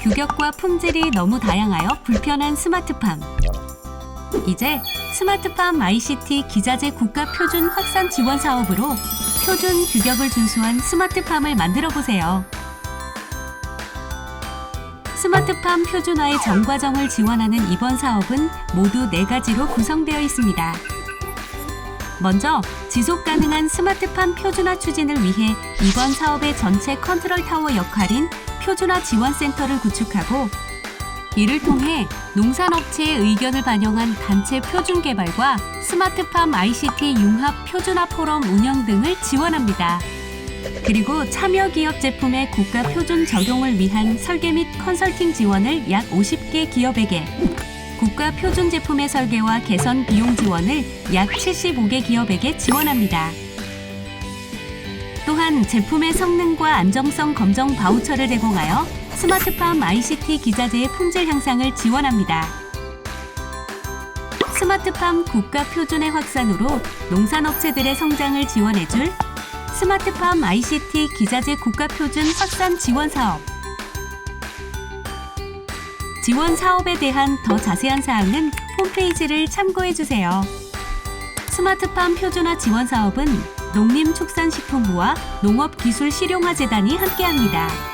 규격과 품질이 너무 다양하여 불편한 스마트팜. 이제 스마트팜 ICT 기자재 국가 표준 확산 지원 사업으로 표준 규격을 준수한 스마트팜을 만들어 보세요. 스마트팜 표준화의 전 과정을 지원하는 이번 사업은 모두 네 가지로 구성되어 있습니다. 먼저 지속 가능한 스마트팜 표준화 추진을 위해 이번 사업의 전체 컨트롤 타워 역할인 표준화 지원센터를 구축하고 이를 통해 농산업체의 의견을 반영한 단체 표준 개발과 스마트팜 ICT 융합 표준화 포럼 운영 등을 지원합니다. 그리고 참여 기업 제품의 국가 표준 적용을 위한 설계 및 컨설팅 지원을 약 50개 기업에게 국가 표준 제품의 설계와 개선 비용 지원을 약 75개 기업에게 지원합니다. 또한 제품의 성능과 안정성 검정 바우처를 제공하여 스마트팜 ICT 기자재의 품질 향상을 지원합니다. 스마트팜 국가 표준의 확산으로 농산업체들의 성장을 지원해줄 스마트팜 ICT 기자재 국가 표준 확산 지원 사업. 지원 사업에 대한 더 자세한 사항은 홈페이지를 참고해 주세요. 스마트팜 표준화 지원 사업은 농림축산식품부와 농업기술실용화재단이 함께합니다.